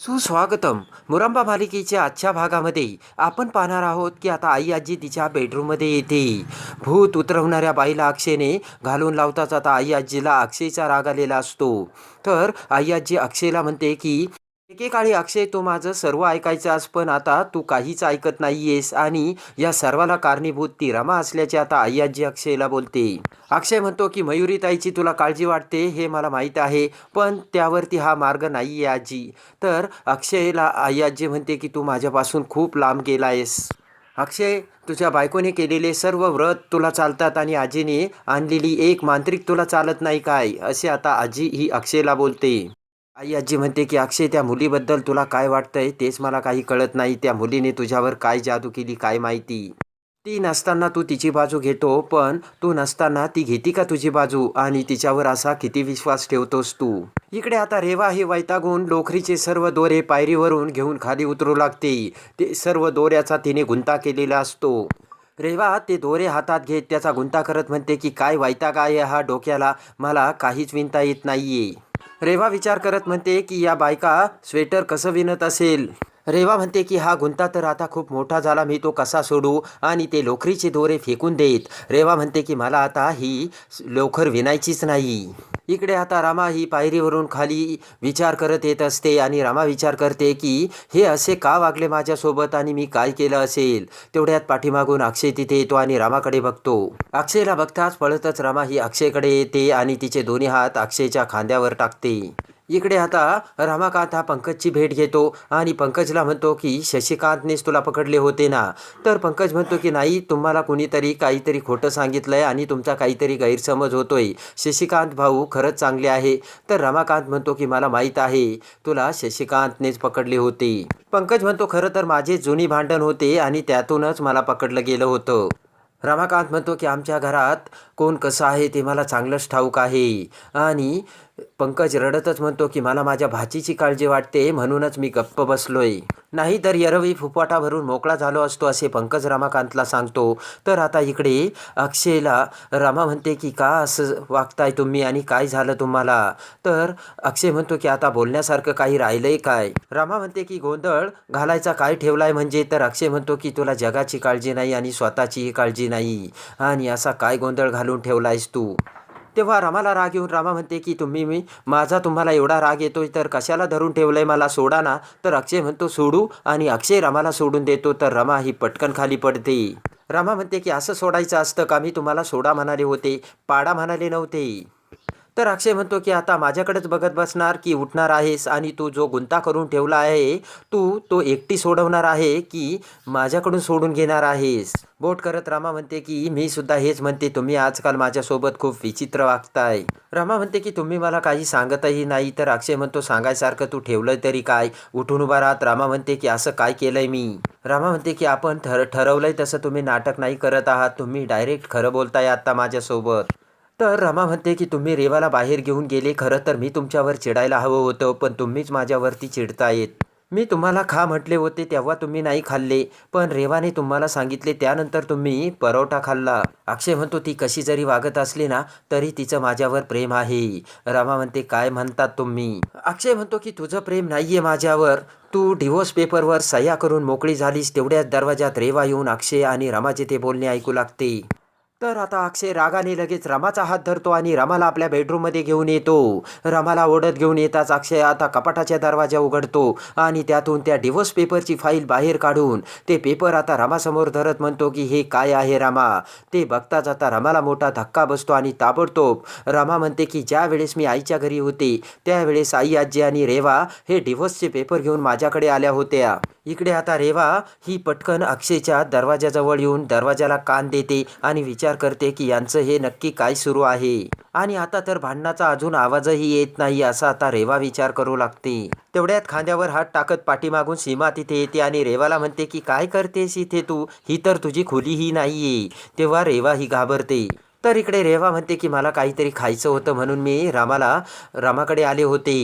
सुस्वागतम. मुरंबा मालिकेच्या आजच्या भागामध्ये आपण पाहणार आहोत की आता आई आजी तिच्या बेडरूममध्ये येते. भूत उतरवणाऱ्या बाईला अक्षयने घालून लावताच आता आई आजीला अक्षयचा राग आलेला असतो. तर आई आजी अक्षयला म्हणते की एकेकाळी अक्षय तू माझं सर्व ऐकायचास पण आता तू काहीच ऐकत नाहीयेस आणि या सर्वाला कारणीभूत ती रमा असल्याचे आता आई आजी अक्षयला बोलते. अक्षय म्हणतो की मयुरीताईची तुला काळजी वाटते हे मला माहीत आहे पण त्यावरती हा मार्ग नाही आहे आजी तर अक्षयला आई आजी म्हणते की तू माझ्यापासून खूप लांब गेला आहेस अक्षय तुझ्या बायकोने केलेले सर्व व्रत तुला चालतात आणि आजीने आणलेली एक मांत्रिक तुला चालत नाही काय असे आता आजी ही अक्षयला बोलते. आई आजी म्हणते की अक्षय त्या मुलीबद्दल तुला काय वाटतंय? तेच मला काही कळत नाही. त्या मुलीने तुझ्यावर काय जादू केली काय माहिती? ती नसताना तू तिची बाजू घेतो पण तू नसताना ती घेती का तुझी बाजू? आणि तिच्यावर असा किती विश्वास ठेवतोस तू? इकडे आता रेवा हे वैतागून लोखरीचे सर्व दोरे पायरीवरून घेऊन खाली उतरू लागते. ते सर्व दोऱ्याचा तिने गुंता केलेला असतो. रेवा ते दोरे हातात घेत त्याचा गुंता करत म्हणते की काय वैताग आहे हा डोक्याला? मला काहीच विणता येत नाहीये. रेवा विचार करत म्हणते की या बायका स्वेटर कसं विणत असेल? रेवा म्हणते की हा गुंता तर आता खूप मोठा झाला मी तो कसा सोडू आणि ते लोखरीचे दोरे फेकून देत रेवा म्हणते की मला आता ही लोखर विणायचीच नाही. इकडे आता रामा ही पायरीवरून खाली विचार करत येत असते आणि रामा विचार करते की हे असे का वागले माझ्यासोबत आणि मी काय केलं असेल? तेवढ्यात पाठीमागून अक्षय तिथे येतो आणि रामाकडे बघतो. अक्षयला बघताच पळतच रामा ही अक्षयकडे येते आणि तिचे दोन्ही हात अक्षयच्या खांद्यावर टाकते. इकडे आता रमाकांत हा पंकजची भेट घेतो आणि पंकजला म्हणतो की शशिकांतनेच तुला पकडले होते ना. तर पंकज म्हणतो की नाही तुम्हाला कुणीतरी काहीतरी खोटं सांगितलंय आणि तुमचा काहीतरी गैरसमज होतोय. शशिकांत भाऊ खरंच चांगले आहे. तर रमाकांत म्हणतो की मला माहीत आहे तुला शशिकांतनेच पकडले होते. पंकज म्हणतो खरं तर माझे जुनी भांडण होते आणि त्यातूनच मला पकडलं गेलं होतं. रमाकांत म्हणतो की आमच्या घरात कोण कसं आहे ते मला चांगलंच ठाऊक आहे. आणि पंकज रडतच म्हणतो की मला माझ्या भाचीची काळजी वाटते म्हणूनच मी गप्प बसलोय. नाही तर यरवी फुफाटा भरून मोकळा झालो असतो असे पंकज रमाकांतला सांगतो. तर आता इकडे अक्षयला रमा म्हणते की का असं वागताय तुम्ही आणि काय झालं तुम्हाला? तर अक्षय म्हणतो की आता बोलण्यासारखं काही राहिलंय काय? रमा म्हणते की गोंधळ घालायचा काय ठेवलाय म्हणजे? तर अक्षय म्हणतो की तुला जगाची काळजी नाही आणि स्वतःचीही काळजी नाही. आणि असा काय गोंधळ घालून ठेवलायस तू? तेव्हा रमाला राग येऊन रामा म्हणते की तुम्ही मी माझा तुम्हाला एवढा राग येतोय तर कशाला धरून ठेवलंय मला? सोडा ना. तर अक्षय म्हणतो सोडू. आणि अक्षय रमाला सोडून देतो तर रमा ही पटकन खाली पडते. रमा म्हणते की असं सोडायचं असतं का? मी तुम्हाला सोडा म्हणाले होते पाडा म्हणाले नव्हते. तर अक्षय म्हणतो की आता माझ्याकडेच बघत बसणार की उठणार आहेस आणि तू जो गुंता करून ठेवला आहे तू तो एकटी सोडवणार आहे की माझ्याकडून सोडून घेणार आहेस? बोट करत रामा म्हणते की मी सुद्धा हेच म्हणते तुम्ही आजकाल माझ्यासोबत खूप विचित्र वागताय. रामा म्हणते की तुम्ही मला काही सांगतही नाही. तर अक्षय म्हणतो सांगायसारखं तू ठेवलं तरी काय? उठून उभा राहत. रामा म्हणते की असं काय केलंय मी? रामा म्हणते की आपण ठर ठरवलंय तसं तुम्ही नाटक नाही करत आहात तुम्ही डायरेक्ट खरं बोलताय आता माझ्यासोबत. तर रमा म्हणते की तुम्ही रेवाला बाहेर घेऊन गेले खरं तर मी तुमच्यावर चिडायला हवं होतं पण तुम्हीच माझ्यावरती चिडतायत. मी तुम्हाला खा म्हटले होते तेव्हा तुम्ही नाही खाल्ले पण रेवाने तुम्हाला सांगितले त्यानंतर तुम्ही परोठा खाल्ला. अक्षय म्हणतो ती कशी जरी वागत असली ना तरी तिचं माझ्यावर प्रेम आहे. रमा म्हणते काय म्हणतात तुम्ही? अक्षय म्हणतो की तुझं प्रेम नाहीये माझ्यावर. तू डिवोर्स पेपरवर सह्या करून मोकळी झालीस तेवढ्याच दरवाजात रेवा येऊन अक्षय आणि रमाचे ते बोलणे ऐकू लागते. तर आता अक्षय रागाने लगेच रमाचा हात धरतो आणि रमाला आपल्या बेडरूममध्ये घेऊन येतो. रमाला ओढत घेऊन येताच अक्षय आता कपाटाच्या दरवाजा उघडतो आणि त्यातून त्या डिवोर्स पेपरची फाईल बाहेर काढून ते पेपर आता रमासमोर धरत म्हणतो की हे काय आहे रामा? ते बघताच आता रमाला मोठा धक्का बसतो आणि ताबडतोब रमा म्हणते की ज्या वेळेस मी आईच्या घरी होते त्यावेळेस आई आजी आणि रेवा हे डिवोर्सचे पेपर घेऊन माझ्याकडे आल्या होत्या. इकडे आता रेवा ही पटकन अक्षयच्या दरवाजाजवळ येऊन दरवाजाला कान देते आणि विचार विचार करते की यांचं हे नक्की काय सुरू आहे? आणि आता तर भांडणाचा अजून आवाजही येत नाही असा आता रेवा विचार करू लागते. तेवढ्यात खांद्यावर हात टाकत पाठीमागून सीमा तिथे येते आणि रेवाला म्हणते की काय करतेस इथे तू? ही तर तुझी खोलीही नाहीये. तेव्हा रेवा ही घाबरते. तर इकडे रेवा म्हणते की मला काहीतरी खायचं होतं म्हणून मी रामाला रामाकडे आले होते.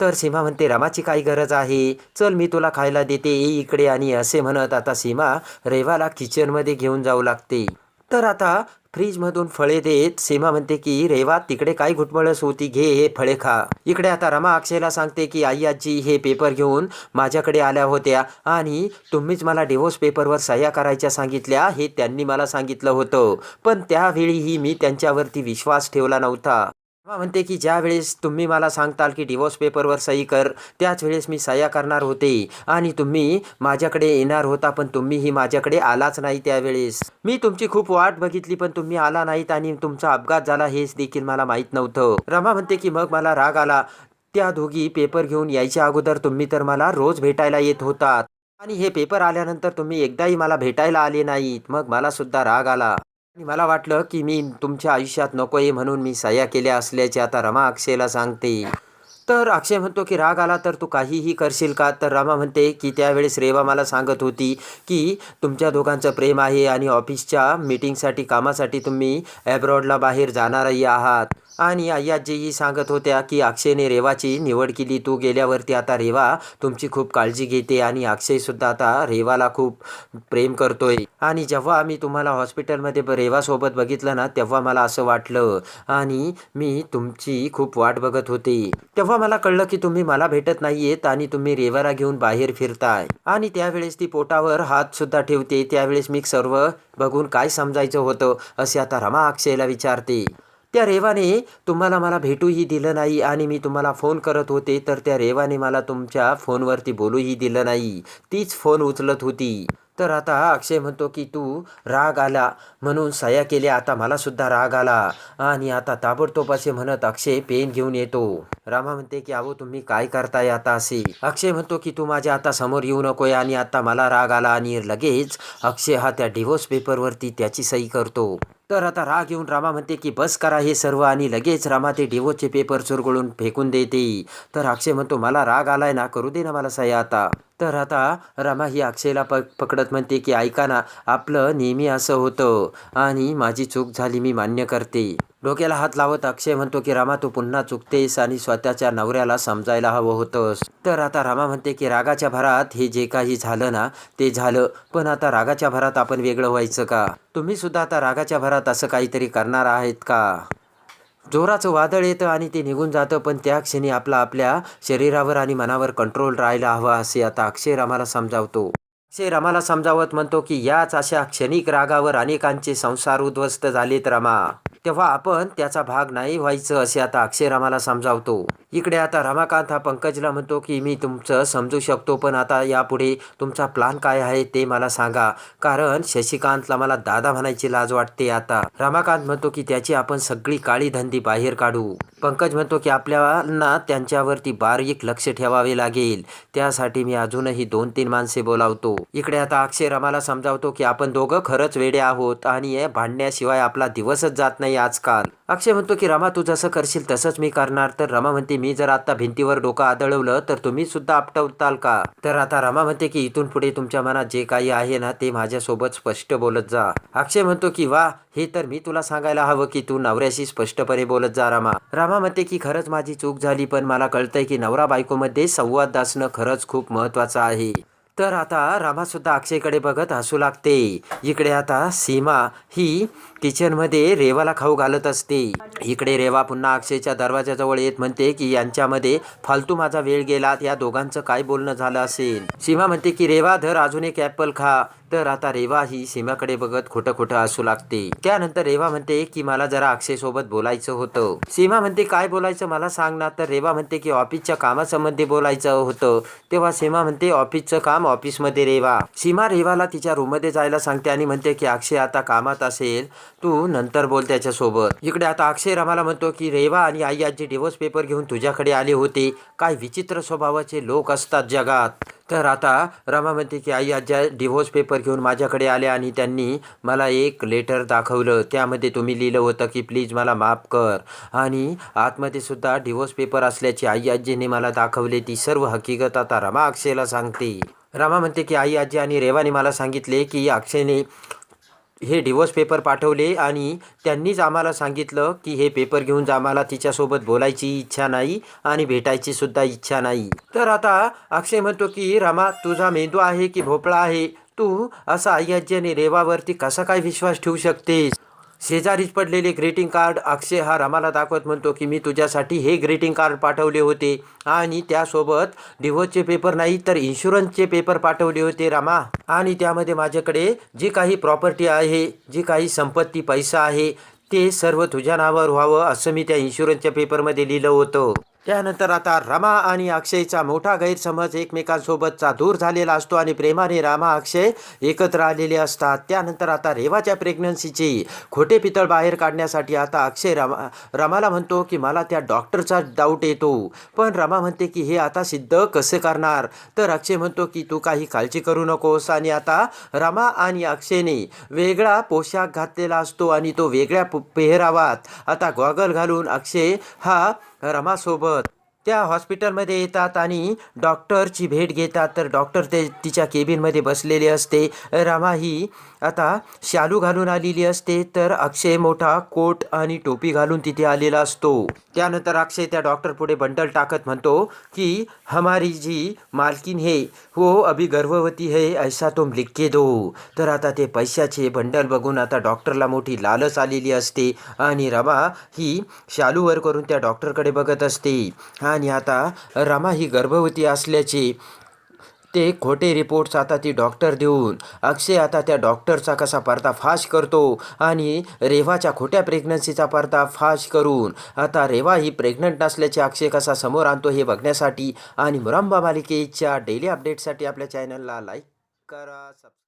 तर सीमा म्हणते रामाची काय गरज आहे. चल मी तुला खायला देते. ये इकडे. आणि असे म्हणत आता सीमा रेवाला किचनमध्ये घेऊन जाऊ लागते. तर आता फ्रीजमधून फळे देत सीमा म्हणते की रेवा तिकडे काय घुटमळस होती घे हे फळे खा. इकडे आता रमा अक्षयला सांगते की आई आजी हे पेपर घेऊन माझ्याकडे आल्या होत्या आणि तुम्हीच मला डिवोर्स पेपरवर सह्या करायच्या सांगितल्या हे त्यांनी मला सांगितलं होतं. पण त्यावेळीही मी त्यांच्यावरती विश्वास ठेवला नव्हता. म्हणते की ज्या वेळेस तुम्ही मला सांगताल की डिवोर्स पेपरवर सही कर त्याच वेळेस मी सह्या करणार होते. आणि तुम्ही माझ्याकडे येणार होता पण तुम्हीही माझ्याकडे आलाच नाही त्यावेळेस. मी तुमची खूप वाट बघितली पण तुम्ही आला नाहीत आणि तुमचा अपघात झाला हेच देखील मला माहीत नव्हतं. रमा म्हणते की मग मला राग आला. त्या दोघी पेपर घेऊन यायच्या अगोदर तुम्ही तर मला रोज भेटायला येत होतात. आणि हे पेपर आल्यानंतर तुम्ही एकदाही मला भेटायला आले नाहीत. मग मला सुद्धा राग आला. मला वाटलं की मी तुमच्या आयुष्यात नकोय म्हणून मी सह्या केल्या असल्याचे आता रमा अक्षयला सांगते. तर अक्षय म्हणतो की राग आला तर तू काहीही करशील का? तर रामा म्हणते की त्यावेळेस रेवा मला सांगत होती की तुमच्या दोघांचं प्रेम आहे आणि ऑफिसच्या मीटिंगसाठी कामासाठी तुम्ही ॲब्रॉडला बाहेर जाणारही आहात. आणि अय्याजीही सांगत होत्या की अक्षयने रेवाची निवड केली. तू गेल्यावरती आता रेवा तुमची खूप काळजी घेते आणि अक्षयसुद्धा आता रेवाला खूप प्रेम करतोय. आणि जेव्हा आम्ही तुम्हाला हॉस्पिटलमध्ये रेवासोबत बघितलं ना तेव्हा मला असं वाटलं. आणि मी तुमची खूप वाट बघत होते. तेव्हा मला कळलं की तुम्ही मला भेटत नाहीयेत आणि तुम्ही रेवारा घेऊन बाहेर फिरताय. आणि त्यावेळेस ती पोटावर हात सुद्धा ठेवते. त्यावेळेस मी सर्व बघून काय समजायचं होतं असे आता रमा अक्षयला विचारते. त्या रेवाने तुम्हाला मला भेटूही दिलं नाही आणि मी तुम्हाला फोन करत होते तर त्या रेवाने मला तुमच्या फोनवरती बोलूही दिलं नाही. तीच फोन उचलत होती. तर आता अक्षय म्हणतो की तू राग आला म्हणून सया केल्या आता मला सुद्धा राग आला. आणि आता ताबडतोब असे म्हणत अक्षय पेन घेऊन येतो. रामा म्हणते की अहो तुम्ही काय करताय आता असे? अक्षय म्हणतो की तू माझ्या आता समोर येऊ नकोय आणि आता मला राग आला आणि लगेच अक्षय हा त्या डिवोर्स पेपरवरती त्याची सही करतो. तर आता राग येऊन रामा म्हणते की बस करा हे सर्व आणि लगेच रामा ते डिवोर्सचे पेपर चुरगळून फेकून देते. तर अक्षय म्हणतो मला राग आलाय ना करू दे ना मला सह्या आता. तर आता रमा ही अक्षयला प पकडत म्हणते की ऐका ना आपलं नेहमी असं होतं आणि माझी चूक झाली मी मान्य करते. डोक्याला हात लावत अक्षय म्हणतो की रामा तू पुन्हा चुकतेस आणि स्वतःच्या नवऱ्याला समजायला हवं होतंस. तर आता रामा म्हणते की रागाच्या भरात हे जे काही झालं ना ते झालं पण आता रागाच्या भरात आपण वेगळं व्हायचं का? तुम्ही सुद्धा आता रागाच्या भरात असं काहीतरी करणार आहेत का? जोराचं वादळ येतं आणि ते निघून जातं पण त्या क्षणी आपला आपल्या शरीरावर आणि मनावर कंट्रोल राहायला हवा असे आता अक्षय रामाला समजावतो. अक्षय रामाला समजावत म्हणतो की याच अशा क्षणिक रागावर अनेकांचे संसार उद्ध्वस्त झालेत रमा. तेव्हा आपण त्याचा भाग नाही व्हायचं असे आता अक्षय रामाला समजावतो. इकडे आता रमाकांत हा पंकजला म्हणतो की मी तुमचं समजू शकतो पण आता यापुढे तुमचा प्लान काय आहे ते मला सांगा. कारण शशिकांतला मला दादा म्हणायची लाज वाटते आता. रमाकांत म्हणतो की त्याची आपण सगळी काळी धंदी बाहेर काढू. पंकज म्हणतो की आपल्याला त्यांच्यावरती बारीक लक्ष ठेवावे लागेल. त्यासाठी मी अजूनही दोन तीन माणसे बोलावतो. इकडे आता अक्षय रमाला समजावतो की आपण दोघं खरंच वेडे आहोत आणि भांडण्याशिवाय आपला दिवसच जात नाही. आजकाल. अक्षय म्हणतो की रमा तू जसं करशील तसंच मी करणार. तर रमा म्हणते मी जर आता भिंतीवर डोकं आदळवलं तर तुम्ही सुद्धा आपटवताल का? तर आता रमा म्हणते की इथून पुढे तुमच्या मनात जे काही आहे ना ते माझ्यासोबत स्पष्ट बोलत जा. अक्षय म्हणतो की वा हे तर मी तुला सांगायला हवं की तू नवऱ्याशी स्पष्टपणे बोलत जा रामा. रामा म्हणते की खरंच माझी चूक झाली पण मला कळतंय की नवरा बायकोमध्ये संवाद असणं खरंच खूप महत्वाचं आहे. तर आता रामासुद्धा अक्षयकडे बघत हसू लागते. इकडे आता सीमा ही किचनमध्ये रेवाला खाऊ घालत असते. इकडे रेवा पुन्हा अक्षयच्या दरवाजाजवळ येत म्हणते की यांच्यामध्ये फालतू माझा वेळ गेला या दोघांचं काय बोलणं झालं असेल? सीमा म्हणते की रेवा धर अजून एक ॲपल खा. तर आता रेवा ही सीमाकडे बघत खोटं खोटं असू लागते. त्यानंतर रेवा म्हणते की मला जरा अक्षय सोबत बोलायचं होतं. सीमा म्हणते काय बोलायचं मला सांग ना. तर रेवा म्हणते की ऑफिसच्या कामासंबंधी बोलायचं होतं. तेव्हा सीमा म्हणते ऑफिसचं काम ऑफिसमध्ये रेवा. सीमा रेवाला तिच्या रूममध्ये जायला सांगते आणि म्हणते की अक्षय आता कामात असेल तू नंतर बोल त्याच्यासोबत. इकडे आता अक्षय रमाला म्हणतो की रेवा आणि आई आजी डिवोर्स पेपर घेऊन तुझ्याकडे आले होते. काय विचित्र स्वभावाचे लोक असतात जगात. तर आता रमा म्हणते की आई आज्या डिव्होर्स पेपर घेऊन माझ्याकडे आल्या आणि त्यांनी मला एक लेटर दाखवलं. त्यामध्ये तुम्ही लिहिलं होतं की प्लीज मला माफ कर. आणि आतमध्ये सुद्धा डिव्होर्स पेपर असल्याची आई आजीने मला दाखवले. ती सर्व हकीकत आता रमा अक्षयला सांगते. रमा म्हणते की आई आजी आणि रेवाने मला सांगितले की अक्षयने हे डिवोर्स पेपर पाठवले आणि त्यांनीच आम्हाला सांगितलं की हे पेपर घेऊन जा आम्हाला तिच्यासोबत बोलायची इच्छा नाही आणि भेटायची सुद्धा इच्छा नाही. तर आता अक्षय म्हणतो की रमा तुझा मेंदू आहे की भोपळा आहे? तू असा आई आजी रेवावरती कसा काय विश्वास ठेवू शकतेस? शेजारीच पडलेले ग्रीटिंग कार्ड अक्षय हा रमाला दाखवत म्हणतो की मी तुझ्यासाठी हे ग्रीटिंग कार्ड पाठवले होते आणि त्यासोबत डिवोर्सचे पेपर नाही तर इन्शुरन्सचे पेपर पाठवले होते रमा. आणि त्यामध्ये माझ्याकडे जी काही प्रॉपर्टी आहे जी काही संपत्ती पैसा आहे ते सर्व तुझ्या नावावर व्हावं असं मी त्या इन्शुरन्सच्या पेपरमध्ये लिहिलं होतं. त्यानंतर आता रमा आणि अक्षयचा मोठा गैरसमज एकमेकांसोबतचा दूर झालेला असतो आणि प्रेमाने रामा अक्षय एकत्र आलेले असतात. त्यानंतर आता रेवाच्या प्रेग्नन्सीचे खोटे पितळ बाहेर काढण्यासाठी आता अक्षय रमा रमाला म्हणतो की मला त्या डॉक्टरचा डाऊट येतो. पण रमा म्हणते की हे आता सिद्ध कसं करणार? तर अक्षय म्हणतो की तू काही काळजी करू नकोस. आणि आता रमा आणि अक्षयने वेगळा पोशाख घातलेला असतो आणि तो वेगळ्या पेहरावात आता गॉगल घालून अक्षय हा रमासोबत. त्या हॉस्पिटलमध्ये येतात आणि डॉक्टरची भेट घेतात. तर डॉक्टर ते तिच्या केबिनमध्ये बसलेले असते. रमा ही आता शालू घालून आलेली असते तर अक्षय मोठा कोट आणि टोपी घालून तिथे आलेला असतो. त्यानंतर अक्षय त्या डॉक्टर पुढे बंडल टाकत म्हणतो की हमारी जी मालकीन है वो अभी गर्भवती है ऐसा तुम लिख के दो. तर आता ते पैशाचे बंडल बघून आता डॉक्टरला मोठी लालच आलेली असते आणि रमा ही शालूवर करून त्या डॉक्टरकडे बघत असते. आणि आता रमा ही गर्भवती असल्याचे ते खोटे रिपोर्ट्स आता ती डॉक्टर देऊन अक्षय आता त्या डॉक्टरचा कसा पर्दाफाश करतो आणि रेवाच्या खोट्या प्रेग्नन्सीचा पर्दाफाश करून आता रेवा ही प्रेग्नंट नसल्याचे अक्षय कसा समोर आणतो हे बघण्यासाठी आणि मुरंबा मालिकेच्या डेली अपडेटसाठी आपल्या चॅनलला लाईक करा सब